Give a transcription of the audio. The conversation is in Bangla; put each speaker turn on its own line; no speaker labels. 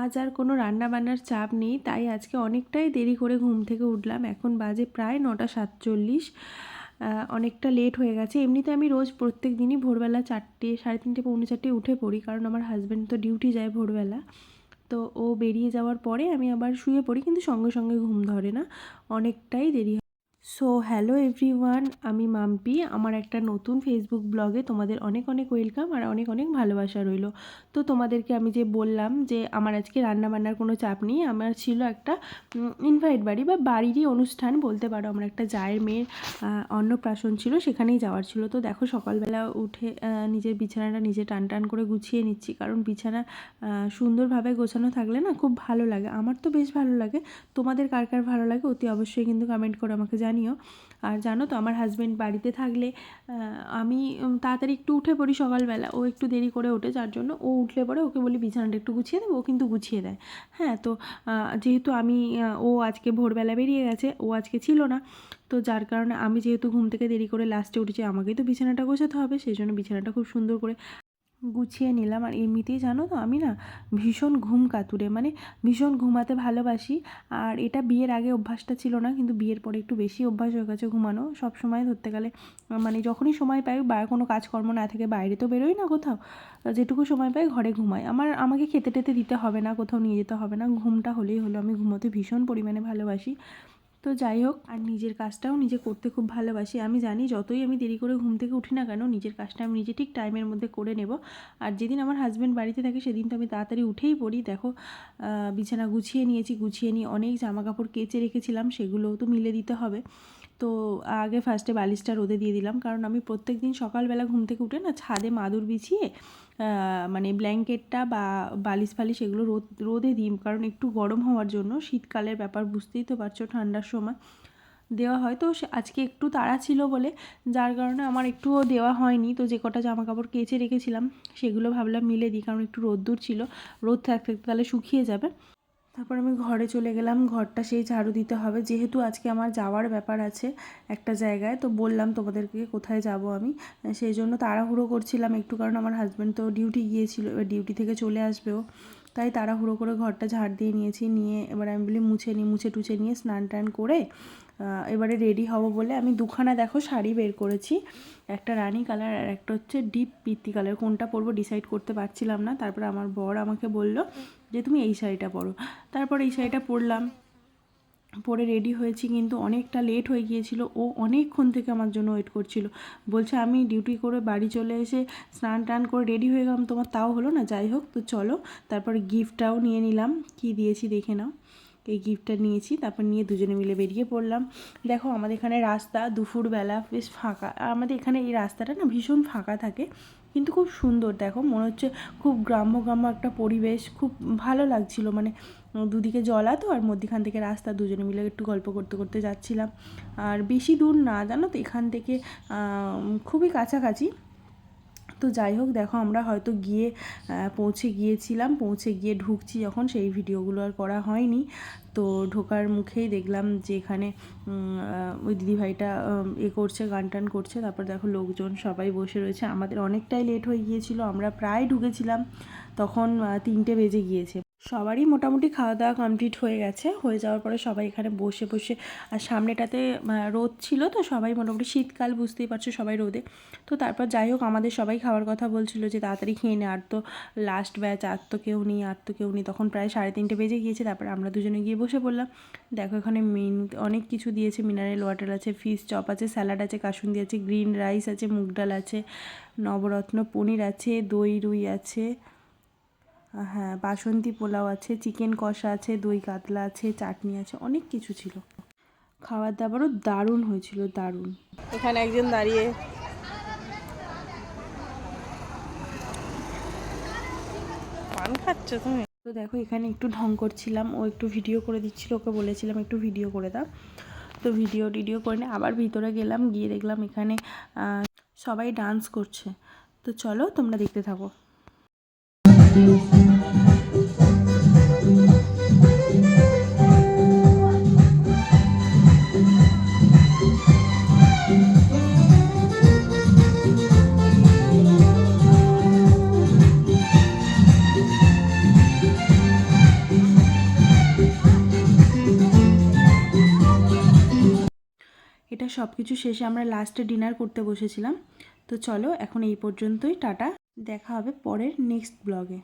আজ আর কোনো রান্না বান্নার চাপ নেই, তাই আজকে অনেকটাই দেরি করে ঘুম থেকে উঠলাম। এখন বাজে প্রায় নটা সাতচল্লিশ অনেকটা লেট হয়ে গেছে। এমনিতে আমি রোজ প্রত্যেক দিনই ভোরবেলা চারটে, সাড়ে তিনটে, পৌনে চারটে উঠে পড়ি, কারণ আমার হাজব্যান্ড তো ডিউটি যায় ভোরবেলা। তো ও বেরিয়ে যাওয়ার পরে আমি আবার শুয়ে পড়ি, কিন্তু সঙ্গে সঙ্গে ঘুম ধরে না। অনেকটাই দেরি সো হ্যালো এভরিওয়ান আমি মাম্পি। আমার একটা নতুন ফেসবুক ব্লগে তোমাদের অনেক অনেক ওয়েলকাম আর অনেক অনেক ভালোবাসা রইল। তো তোমাদেরকে আমি যে বললাম যে আমার আজকে রান্না বান্নার কোনো চাপ নেই, আমার ছিল একটা ইনভাইট বাড়ি বা বাড়িরই অনুষ্ঠান বলতে পারো। আমার একটা জায়ের মেয়ের অন্নপ্রাশন ছিল, সেখানেই যাওয়ার ছিল। তো দেখো সকালবেলা উঠে নিজের বিছানাটা নিজে টান টান করে গুছিয়ে নিচ্ছি। কারণ বিছানা সুন্দরভাবে গোছানো থাকলে না খুব ভালো লাগে। আমার তো বেশ ভালো লাগে। তোমাদের কার কার ভালো লাগে অতি অবশ্যই কিন্তু কমেন্ট করে আমাকে জানিও। আর জানো তো, আমার হাজব্যান্ড বাড়িতে থাকলে আমি তাড়াতাড়ি একটু উঠে পড়ি সকালবেলা। ও একটু দেরি করে ওঠে, যার জন্য ও উঠলে পরে ওকে বলি, বিছানাটা একটু গুছিয়ে দেবো ও কিন্তু গুছিয়ে দেয়। হ্যাঁ তো যেহেতু আমি ও আজকে ভোরবেলা বেরিয়ে গেছে, ও আজকে ছিল না, তো যার কারণে আমি যেহেতু ঘুম থেকে দেরি করে লাস্টে উঠেছি, আমাকেই তো বিছানাটা গোছাতে হবে, সেই জন্য বিছানাটা খুব সুন্দর করে গুছিয়ে নিলাম। আর এমনিতেই জানো তো, আমি না ভীষণ ঘুম কাতুরে মানে ভীষণ ঘুমাতে ভালোবাসি। আর এটা বিয়ের আগে অভ্যাসটা ছিল না, কিন্তু বিয়ের পরে একটু বেশি অভ্যাস হয়ে গেছে ঘুমানো। সব সময় ধরতে গেলে মানে যখনই সময় পাই, বা কোনো কাজকর্ম না থাকে বাইরে তো বেরোই না কোথাও, যেটুকু সময় পাই ঘরে ঘুমাই। আমার, আমাকে খেতে টেতে দিতে হবে না, কোথাও নিয়ে যেতে হবে না। ঘুমটা হলেই হলো। আমি ঘুমোতে ভীষণ পরিমাণে ভালোবাসি। তো যাই হোক, আর নিজের কাজটাও নিজে করতে খুব ভালোবাসি। আমি জানি যতই আমি দেরি করে ঘুম থেকে উঠি না কেন, নিজের কাজটা আমি নিজে ঠিক টাইমের মধ্যে করে নেব। আর যেদিন আমার হাজব্যান্ড বাড়িতে থাকে, সেদিন তো আমি তাড়াতাড়ি উঠেই পড়ি। দেখো বিছানা গুছিয়ে নিয়েছি, গুছিয়ে নিয়ে অনেক জামা কাপড় কেচে রেখেছিলাম, সেগুলোও তো মিলে দিতে হবে। তো আগে ফার্স্টে বালিশটা রোদে দিয়ে দিলাম। কারণ আমি প্রত্যেক দিন সকালবেলা ঘুম থেকে উঠে না ছাদে মাদুর বিছিয়ে মানে ব্ল্যাঙ্কেটটা বা বালিশ ফালিশ এগুলো রোদ, রোদে দিই। কারণ একটু গরম হওয়ার জন্য শীতকালের ব্যাপার, বুঝতেই তো পারছ ঠান্ডার সময়। দেওয়া হয় তো আজকে একটু তাড়া ছিল বলে, যার কারণে আমার একটুও দেওয়া হয়নি। তো যে কটা জামা কাপড় কেচে রেখেছিলাম, সেগুলো ভাবলাম মিলে দিই, কারণ একটু রোদ্দুর ছিল। রোদ থাকতে থাকতে তাহলে শুকিয়ে যাবে। তারপর আমি ঘরে চলে গেলাম, ঘরটা সেই ঝাড়ু দিতে হবে। যেহেতু আজকে আমার যাওয়ার ব্যাপার আছে একটা জায়গায়, তো বললাম তোমাদেরকে কোথায় যাব আমি। সেই জন্য তাড়াহুড়ো করছিলাম একটু, কারণ আমার হাজব্যান্ড তো ডিউটি গিয়েছিল, এবার ডিউটি থেকে চলে আসবেও তাই তাড়াহুড়ো করে ঘরটা ঝাড় দিয়ে নিয়েছি, নিয়ে এবার আমি বলি মুছে নিই মুছে টুছে নিয়ে স্নান টান করে এবারে রেডি হব বলে আমি দুখানা দেখো শাড়ি বের করেছি। একটা রানি কালার আর একটা হচ্ছে ডিপ পিত্তি কালার। কোনটা পরবো ডিসাইড করতে পারছিলাম না। তারপর আমার বর আমাকে বলল যে তুমি এই শাড়িটা পরো। তারপর এই শাড়িটা পরলাম। পরে রেডি হয়েছি কিন্তু অনেকটা লেট হয়ে গিয়েছিল। ও অনেকক্ষণ থেকে আমার জন্য ওয়েট করছিল। বলছে, আমি ডিউটি করে বাড়ি চলে এসে স্নান টান করে রেডি হয়ে গেলাম। তোমার তাও হলো না? যাই হোক, তো চলো। তারপরে গিফটটাও নিয়ে নিলাম। কি দিয়েছি দেখে নাও। এই গিফটটা নিয়েছি। তারপর নিয়ে দুজনে মিলে বেরিয়ে পড়লাম। দেখো, আমাদের এখানে রাস্তা দুপুরবেলা বেশ ফাঁকা। আমাদের এখানে এই রাস্তাটা না ভীষণ ফাঁকা থাকে। কিন্তু খুব সুন্দর, দেখো। মনে হচ্ছে খুব গ্রাম্য গ্রাম্য একটা পরিবেশ। খুব ভালো লাগছিল। মানে দুদিকে জলা তো আর মধ্যেখান থেকে রাস্তা, দুজনে মিলে একটু গল্প করতে করতে যাচ্ছিলাম। আর বেশি দূর না, জানো তো? এখান থেকে খুবই কাছাকাছি। তো যাই হোক, দেখো আমরা হয়তো গিয়ে পৌঁছে গিয়েছিলাম। পৌঁছে গিয়ে ঢুকছি যখন, সেই ভিডিওগুলো আর করা হয়নি। তো ঢোকার মুখেই দেখলাম যে এখানে ওই দিদিভাইটা এ করছে, গান টান করছে। তারপর দেখো লোকজন সবাই বসে রয়েছে। আমাদের অনেকটাই লেট হয়ে গিয়েছিল। আমরা প্রায় ঢুকেছিলাম। তখন তিনটে বেজে গিয়েছে। সবারই মোটামুটি খাওয়া দাওয়া কমপ্লিট হয়ে গেছে। হয়ে যাওয়ার পরে সবাই এখানে বসে বসে, আর সামনেটাতে রোদ ছিল তো সবাই মোটামুটি শীতকাল বুঝতেই পারছ সবাই রোদে। তো তারপর যাই হোক, আমাদের সবাই খাওয়ার কথা বলছিল যে তাড়াতাড়ি খেয়ে নে, আর তো লাস্ট ব্যাচ আর তো কেউ নেই, আর তো কেউ নেই। তখন প্রায় সাড়ে তিনটে বেজে গিয়েছে, তারপর আমরা দুজনে গিয়ে বসে পড়লাম। দেখো এখানে মেন অনেক কিছু দিয়েছে মিনারেল ওয়াটার আছে ফিশ চপ আছে স্যালাড আছে কাসুন্দি আছে গ্রিন রাইস আছে, মুগ ডাল আছে, নবরত্ন, পনির আছে, দই, রুই আছে। হ্যাঁ বাসন্তী পোলাও আছে চিকেন কষা আছে দই কাতলা আছে চাটনি আছে অনেক কিছু ছিল। খাবার দাবারও দারুণ হয়েছিল দারুণ। এখানে একজন দাঁড়িয়ে। পান খাচ্ছ তুমি? তো দেখো এখানে একটু ঢং করছিলাম ও একটু ভিডিও করে দিচ্ছিল ওকে বলেছিলাম একটু ভিডিও করে দাও। তো ভিডিও টিডিও করে নিয়ে আবার ভিতরে গেলাম গিয়ে দেখলাম এখানে সবাই ডান্স করছে। তো চলো তোমরা দেখতে থাকো। এটা সব কিছু শেষে আমরা লাস্টে ডিনার করতে বসেছিলাম। তো চলো, এখন এই পর্যন্তই, টাটা। দেখা হবে পরের নেক্সট ব্লগে